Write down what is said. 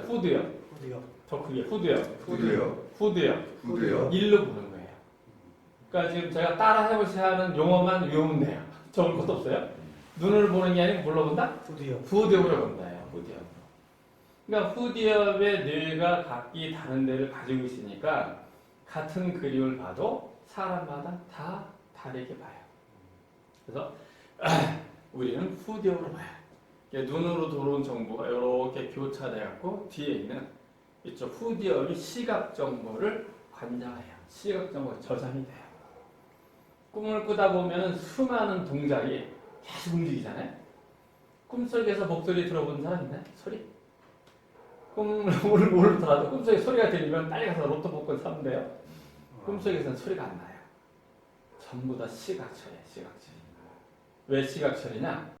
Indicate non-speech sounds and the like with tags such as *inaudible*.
후드요. 후드요? 후드요. 후드요? 일로 보는 거예요. 그러니까 지금 제가 따라 해보셔야 하는 용어만 외우면 돼요. *laughs* 적을 것도 없어요. 눈을 보는 게 아니고 뭘로 본다? 후드요. 후디업으로 본다요. 후디업. 그러니까 후디업의 뇌가 각기 다른 데를 가지고 있으니까 같은 그림을 봐도 사람마다 다 다르게 봐요. 그래서 *clears throat* 우리는 후디업으로 봐요. 이게 눈으로 들어온 정보가 이렇게 교차돼 갖고 뒤에 있는 이쪽 후디업이 시각 정보를 관장해요. 시각 정보가 저장이 돼요. 꿈을 꾸다 보면 수많은 동작이 계속 움직이잖아요. 꿈속에서 목소리 들어본 사람 있나요? 소리? 꿈을 모르더라도 *laughs* 꿈속에 소리가 들리면 빨리 가서 로또 복권 사면 돼요. 꿈속에서는 소리가 안 나요. 전부 다 시각 처리예요, 시각 처리. 왜 시각 처리냐?